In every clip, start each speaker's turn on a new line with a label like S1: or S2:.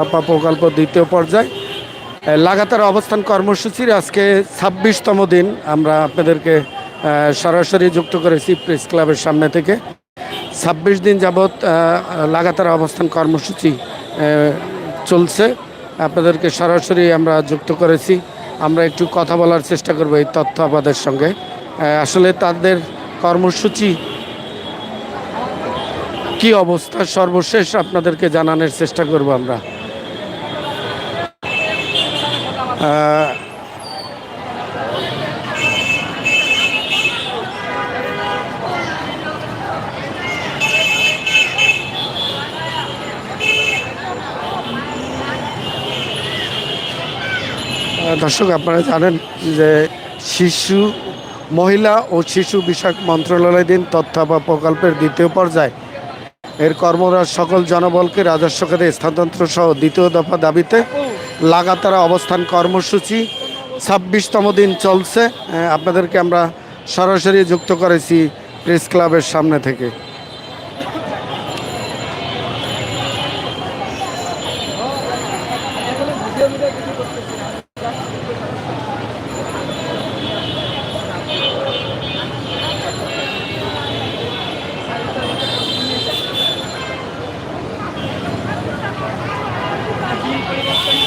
S1: চাপা প্রকল্প দ্বিতীয় পর্যায়। লাগাতার অবস্থান কর্মসূচির আজকে ছাব্বিশতম দিন আমরা আপনাদেরকে সরাসরি যুক্ত করেছি প্রেস ক্লাবের সামনে থেকে। ছাব্বিশ দিন যাবৎ লাগাতার অবস্থান কর্মসূচি চলছে। আপনাদেরকে সরাসরি আমরা যুক্ত করেছি। আমরা একটু কথা বলার চেষ্টা করব এই তথ্য আমাদের সঙ্গে। আসলে তাদের কর্মসূচি কি অবস্থা? সর্বশেষ আপনাদেরকে জানানোর চেষ্টা করব আমরা। দর্শক, আপনারা জানেন যে শিশু মহিলা ও শিশু বিষয়ক মন্ত্রণালয় দিন তথ্য বা প্রকল্পের দ্বিতীয় পর্যায়ে। এর কর্মরত সকল জনবলকে রাজস্ব খাতে স্থানান্তর সহ দ্বিতীয় দফা দাবিতে লাগাতার অবস্থান কর্মসূচি। ছাব্বিশতম দিন চলছে। আপনাদেরকে আমরা সরাসরি যুক্ত করেছি প্রেস ক্লাবের সামনে থেকে।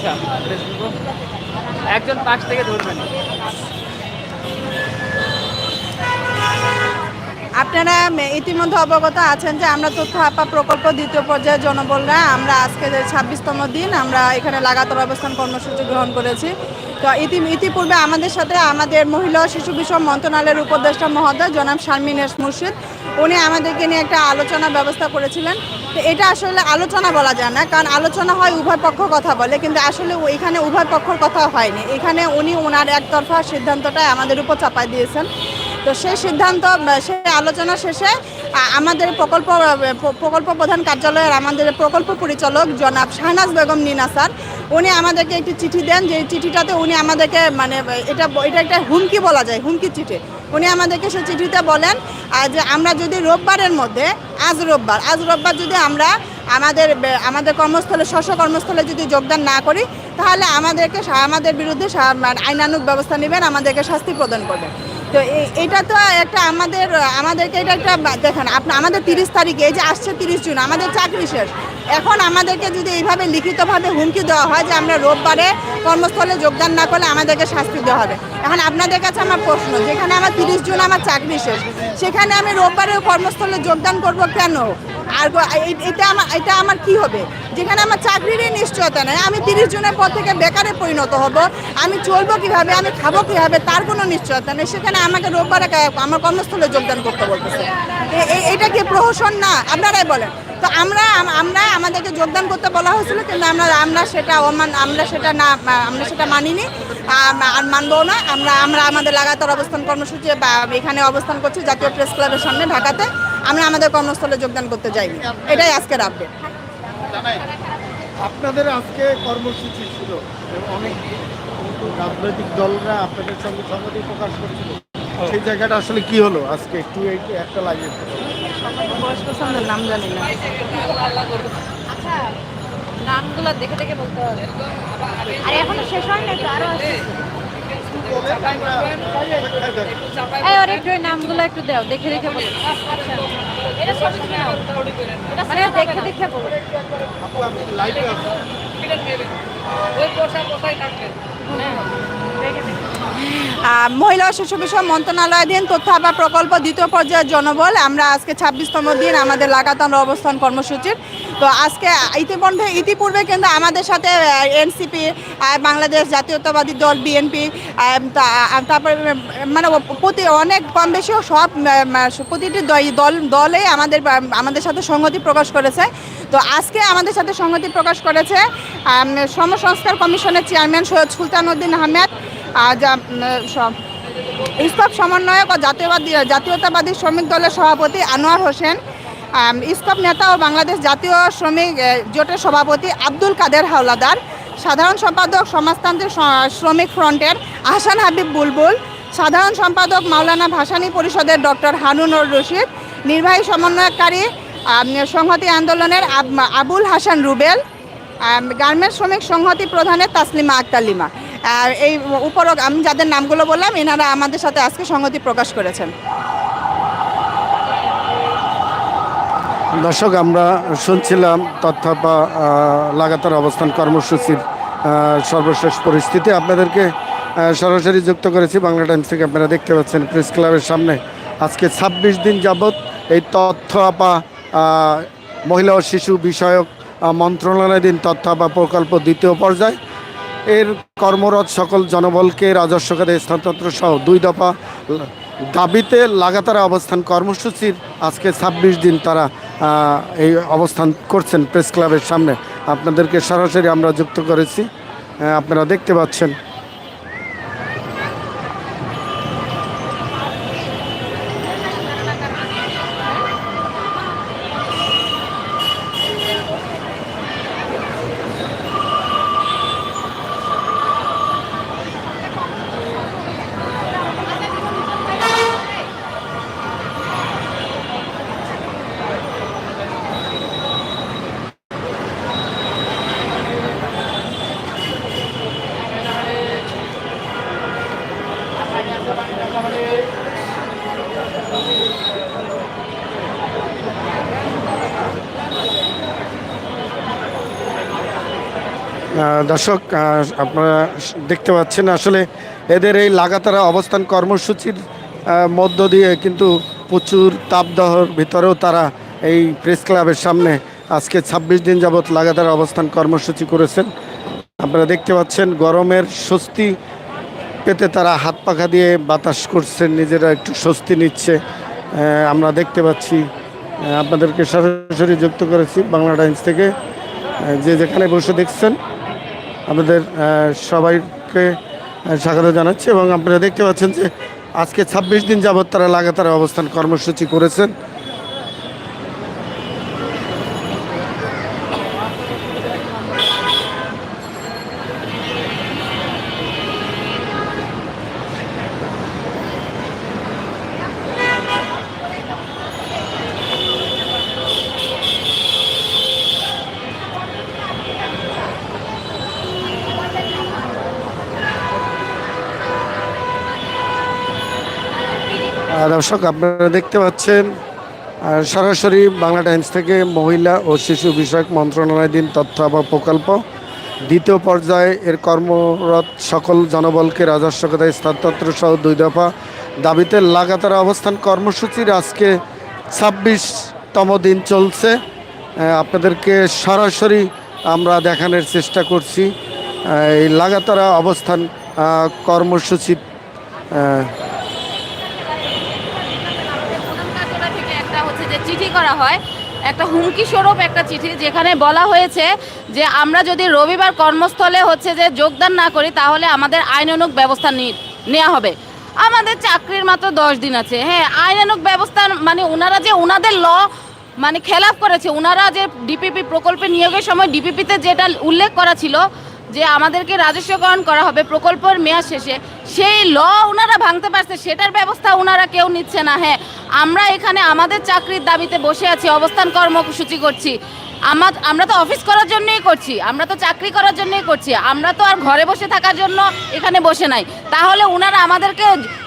S2: আচ্ছা একজন পাশ থেকে ধরবেন।
S3: আপনারা ইতিমধ্যে অবগত আছেন যে আমরা তথ্য আপা প্রকল্প দ্বিতীয় পর্যায়ের জনবলরা, আমরা আজকে যে ছাব্বিশতম দিন, আমরা এখানে লাগাতার অবস্থান কর্মসূচি গ্রহণ করেছি। তো ইতি ইতিপূর্বে আমাদের সাথে আমাদের মহিলা শিশু বিষয় মন্ত্রণালয়ের উপদেষ্টা মহোদয় জনাব শারমিন এস মুর্শিদ উনি আমাদেরকে নিয়ে একটা আলোচনা ব্যবস্থা করেছিলেন। তো এটা আসলে আলোচনা বলা যায় না, কারণ আলোচনা হয় উভয় পক্ষ কথা বলে, কিন্তু আসলে এখানে উভয় পক্ষর কথা হয়নি। এখানে উনি ওনার একতরফা সিদ্ধান্তটা আমাদের উপর চাপাই দিয়েছেন। তো সেই সিদ্ধান্ত সেই আলোচনা শেষে আমাদের প্রকল্প প্রকল্প প্রধান কার্যালয়ের আমাদের প্রকল্প পরিচালক জনাব শাহনাজ বেগম নিনা স্যার, উনি আমাদেরকে একটি চিঠি দেন। যে চিঠিটাতে উনি আমাদেরকে মানে এটা এটা একটা হুমকি বলা যায়, হুমকি চিঠি। উনি আমাদেরকে সে চিঠিতে বলেন যে আমরা যদি রোববারের মধ্যে, আজ রোববার আজ রোববার যদি আমরা আমাদের আমাদের কর্মস্থলে, স্ব কর্মস্থলে যদি যোগদান না করি, তাহলে আমাদেরকে, আমাদের বিরুদ্ধে মানে আইনানুগ ব্যবস্থা নেবেন, আমাদেরকে শাস্তি প্রদান করবেন। তো এটা তো একটা আমাদের, আমাদেরকে এটা একটা দেখেন, আপনি আমাদের তিরিশ তারিখে, এই যে আসছে তিরিশ জুন, আমাদের চাকরি শেষ। এখন আমাদেরকে যদি এইভাবে লিখিতভাবে হুমকি দেওয়া হয় যে আমরা রোববারে কর্মস্থলে যোগদান না করলে আমাদেরকে শাস্তি দেওয়া হবে। এখন আপনাদের কাছে আমার প্রশ্ন, যেখানে আমার তিরিশ জুন আমার চাকরি শেষ, সেখানে আমি রোববারে কর্মস্থলে যোগদান করব কেন? আর এটা আমার এটা আমার কি হবে? যেখানে আমার চাকরিরই নিশ্চয়তা নেই, আমি তিরিশ জনের পর থেকে বেকারে পরিণত হব, আমি চলবো কীভাবে, আমি খাব কীভাবে, তার কোনো নিশ্চয়তা নেই। সেখানে আমাকে রোববারে আমার কর্মস্থলে যোগদান করতে বলতেছে। এটা কি প্রহসন? না, আপনারাই বলেন। তো আমরা আম- আমরা আমাদেরকে যোগদান করতে বলা হয়েছিল, কিন্তু আমরা আমরা সেটা অমান আমরা সেটা না আমরা সেটা মানিনি। আর মানবো না। আমরা আমরা আমাদের লাগাতার অবস্থান কর্মসূচি বা এখানে অবস্থান করছি জাতীয় প্রেস ক্লাবের সামনে, ঢাকাতে। আমরা আমাদের কর্মস্থলে যোগদান করতে যাইনি। এটাই আজকের আপডেট
S1: আপনাদের আজকে কর্মসূচি ছিল অনেক রাজনৈতিক দলরা আপনাদের সঙ্গে সংগতি প্রকাশ করছিল। সেই জায়গাটা আসলে কি হলো? আজকে একটু একটু একটা লাগিয়ে
S3: নাম জানি না।
S4: আচ্ছা নামগুলো দেখে দেখে বলতে হবে। আর এখনও শেষ হয় না তো আরও আছে ওর একটু নামগুলো একটু দাও দেখে দেখে বলো। দেখে দেখে বলো কিছু নাও মানে দেখে দেখে বলো।
S3: আহ, মহিলা শিশু বিষয় মন্ত্রণালয়াধীন তথ্য আবার প্রকল্প দ্বিতীয় পর্যায়ের জনবল। আমরা আজকে ছাব্বিশতম দিন আমাদের লাগাতার অবস্থান কর্মসূচির। তো আজকে ইতিমধ্যে ইতিপূর্বে কিন্তু আমাদের সাথে এনসিপি বাংলাদেশ জাতীয়তাবাদী দল, বিএনপি তারপরে মানে প্রতি অনেক কম বেশি সব প্রতিটি দ- দল, দলে আমাদের আমাদের সাথে সংহতি প্রকাশ করেছে। তো আজকে আমাদের সাথে সংহতি প্রকাশ করেছে সমসংস্কার কমিশনের চেয়ারম্যান সৈয়দ সুলতান উদ্দিন আহমেদ। ইস্তফ সমন্বয়ক ও জাতীয়বাদী জাতীয়তাবাদী শ্রমিক দলের সভাপতি আনোয়ার হোসেন আম, নেতা ও বাংলাদেশ জাতীয় শ্রমিক জোটের সভাপতি আব্দুল কাদের হাওলাদার সাধারণ সম্পাদক সমাজতান্ত্রিক শ্রমিক ফ্রন্টের আহসান হাবিব বুলবুল সাধারণ সম্পাদক মাওলানা ভাসানী পরিষদের ডক্টর হানুনুর রশিদ নির্বাহী সমন্বয়কারী সংহতি আন্দোলনের আবুল হাসান রুবেল গার্মেন্টস শ্রমিক সংহতি প্রধানের তাসলিমা আক্তার লিমা। আর এই উপরক আমি যাদের নামগুলো বললাম, এনারা আমাদের সাথে আজকে সংহতি প্রকাশ করেছেন।
S1: দর্শক, আমরা শুনছিলাম তথ্য বা লাগাতার অবস্থান কর্মসূচির সর্বশেষ পরিস্থিতি। আপনাদেরকে সরাসরি যুক্ত করেছি বাংলা টাইমস থেকে। আপনারা দেখতে পাচ্ছেন প্রেস ক্লাবের সামনে আজকে ছাব্বিশ দিন যাবৎ এই তথ্য আপা মহিলা ও শিশু বিষয়ক মন্ত্রণালয়াধীন তথ্য আপা প্রকল্প দ্বিতীয় পর্যায়। এর কর্মরত সকল জনবলকে রাজস্ব খাতে স্থানান্তর সহ দুই দফা দাবিতে লাগাতার অবস্থান কর্মসূচির আজকে ছাব্বিশ দিন তারা এই অবস্থান করছেন প্রেস ক্লাবের সামনে। আপনাদেরকে সরাসরি আমরা যুক্ত করেছি। আপনারা দেখতে পাচ্ছেন। দর্শক আপনারা দেখতে পাচ্ছেন আসলে এদের এই লাগাতার অবস্থান কর্মসূচির মধ্য দিয়ে কিন্তু প্রচুর তাপদাহর ভিতরেও তারা এই প্রেস ক্লাবের সামনে আজকে ছাব্বিশ দিন যাবৎ লাগাতার অবস্থান কর্মসূচি করেছেন। আপনারা দেখতে পাচ্ছেন গরমের স্বস্তি পেতে তারা হাত পাখা দিয়ে বাতাস করছেন, নিজেরা একটু স্বস্তি নিচ্ছে। আমরা দেখতে পাচ্ছি আপনাদেরকে সরাসরি যুক্ত করেছি বাংলা টাইমস থেকে। যে যেখানে বসে দেখছেন আহ, সবাইকে স্বাগত জানাচ্ছি এবং আপনারা দেখতে পাচ্ছেন যে আজকে ছাব্বিশ দিন যাবৎ তারা লাগাতার অবস্থান কর্মসূচি করেছেন। দর্শক, আপনারা দেখতে পাচ্ছেন সরাসরি বাংলা টাইমস থেকে মহিলা ও শিশু বিষয়ক মন্ত্রণালয়াধীন তথ্য বা প্রকল্প। দ্বিতীয় পর্যায়ে এর কর্মরত সকল জনবলকে রাজস্ব খাতায় স্থানান্তর সহ দুই দফা দাবিতে লাগাতার অবস্থান কর্মসূচির আজকে ছাব্বিশতম দিন চলছে। আপনাদেরকে সরাসরি আমরা দেখানোর চেষ্টা করছি। এই লাগাতার অবস্থান কর্মসূচি আহ,
S5: কাটোয়া থেকে একটা হচ্ছে যে চিঠি করা হয়। একটা হুমকি স্বরূপ একটা চিঠি যেখানে বলা হয়েছে যে আমরা যদি রবিবার কর্মস্থলে হচ্ছে যে যোগদান না করি, তাহলে আমাদের আইনানুগ ব্যবস্থা নেওয়া হবে। আমাদের চাকরির মাত্র দশ দিন আছে। হ্যাঁ আইনানুগ ব্যবস্থা মানে ওনারা যে ওনাদের ল মানে খেলাপ করেছে ওনারা যে ডিপিপি প্রকল্পে নিয়োগের সময় ডিপিপিতে যেটা উল্লেখ করা ছিল যে আমাদেরকে রাজস্বকরণ করা হবে, প্রকল্পের মেয়াদ শেষে, সেই ল ওনারা ভাঙতে পারছে, সেটার ব্যবস্থা ওনারা কেউ নিচ্ছে না। হ্যাঁ আমরা এখানে আমাদের চাকরির দাবিতে বসে আছি, অবস্থান কর্মসূচি করছি। আমার, আমরা তো অফিস করার জন্যই করছি, আমরা তো চাকরি করার জন্যই করছি, আমরা তো আর ঘরে বসে থাকার জন্য এখানে বসে নাই। তাহলে ওনারা আমাদেরকে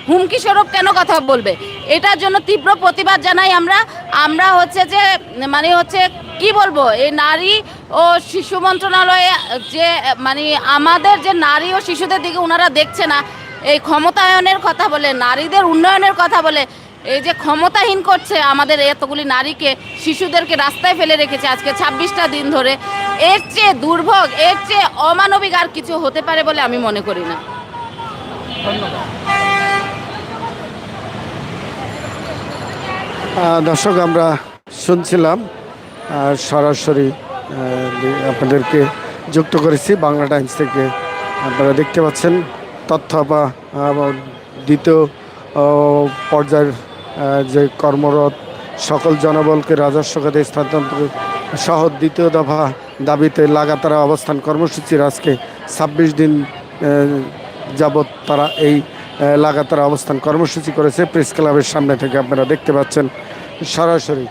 S5: হুমকি স্বরূপ কেন কথা বলবে? এটার জন্য তীব্র প্রতিবাদ জানাই আমরা। আমরা হচ্ছে যে মানে হচ্ছে, কি বলব, এই নারী ও শিশু মন্ত্রণালয়ে যে মানে আমাদের যে নারী ও শিশুদের দিকে ওনারা দেখছে না, এই ক্ষমতায়নের কথা বলে, নারীদের উন্নয়নের কথা বলে এই যে ক্ষমতাহীন করছে আমাদের এতগুলি নারীকে শিশুদেরকে রাস্তায় ফেলে রেখেছে আজকে ছাব্বিশটা দিন ধরে। এর চেয়ে দুর্ভোগ এর চেয়ে অমানবিক আর কিছু হতে পারে বলে আমি মনে করি না।
S1: দর্শক আমরা শুনছিলাম আহ, সরাসরি আপনাদেরকে যুক্ত করেছি বাংলা টাইমস থেকে। আপনারা দেখতে পাচ্ছেন তথ্য বা দ্বিতীয় পর্যায়ের যে কর্মরত সকল জনবলকে রাজস্ব খাতে স্থানান্তর সহ দ্বিতীয় দফা দাবিতে লাগাতার অবস্থান কর্মসূচির আজকে ছাব্বিশ দিন যাবৎ তারা এই লাগাতার অবস্থান কর্মসূচি করেছে। প্রেস ক্লাবের সামনে থেকে আপনারা দেখতে পাচ্ছেন সরাসরি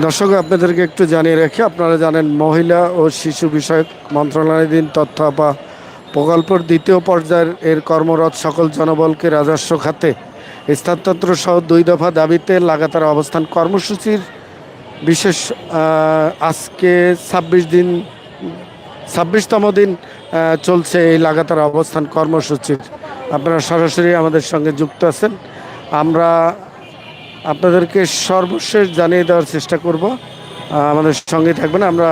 S1: দর্শক, আপনাদেরকে একটু জানিয়ে রাখি, আপনারা জানেন মহিলা ও শিশু বিষয়ক মন্ত্রণালয়াধীন তথ্য বা প্রকল্পের দ্বিতীয় পর্যায়ের এর কর্মরত সকল জনবলকে রাজস্ব খাতে স্থানান্তর সহ দুই দফা দাবিতে লাগাতার অবস্থান কর্মসূচির বিশেষ আজকে ছাব্বিশ দিন, ছাব্বিশতম দিন চলছে এই লাগাতার অবস্থান কর্মসূচির। আপনারা সরাসরি আমাদের সঙ্গে যুক্ত আছেন। আমরা আপনাদেরকে সর্বশেষ জানিয়ে দেওয়ার চেষ্টা করব। আমাদের সঙ্গে থাকবেন। আমরা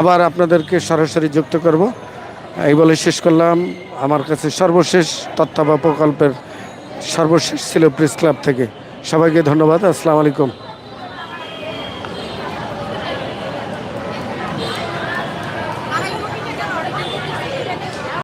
S1: আবার আপনাদেরকে সরাসরি যুক্ত করব। এই বলে শেষ করলাম। আমার কাছে সর্বশেষ তথ্য বা প্রকল্পের সর্বশেষ ছিল প্রেস ক্লাব থেকে। সবাইকে ধন্যবাদ। আসসালামু আলাইকুম।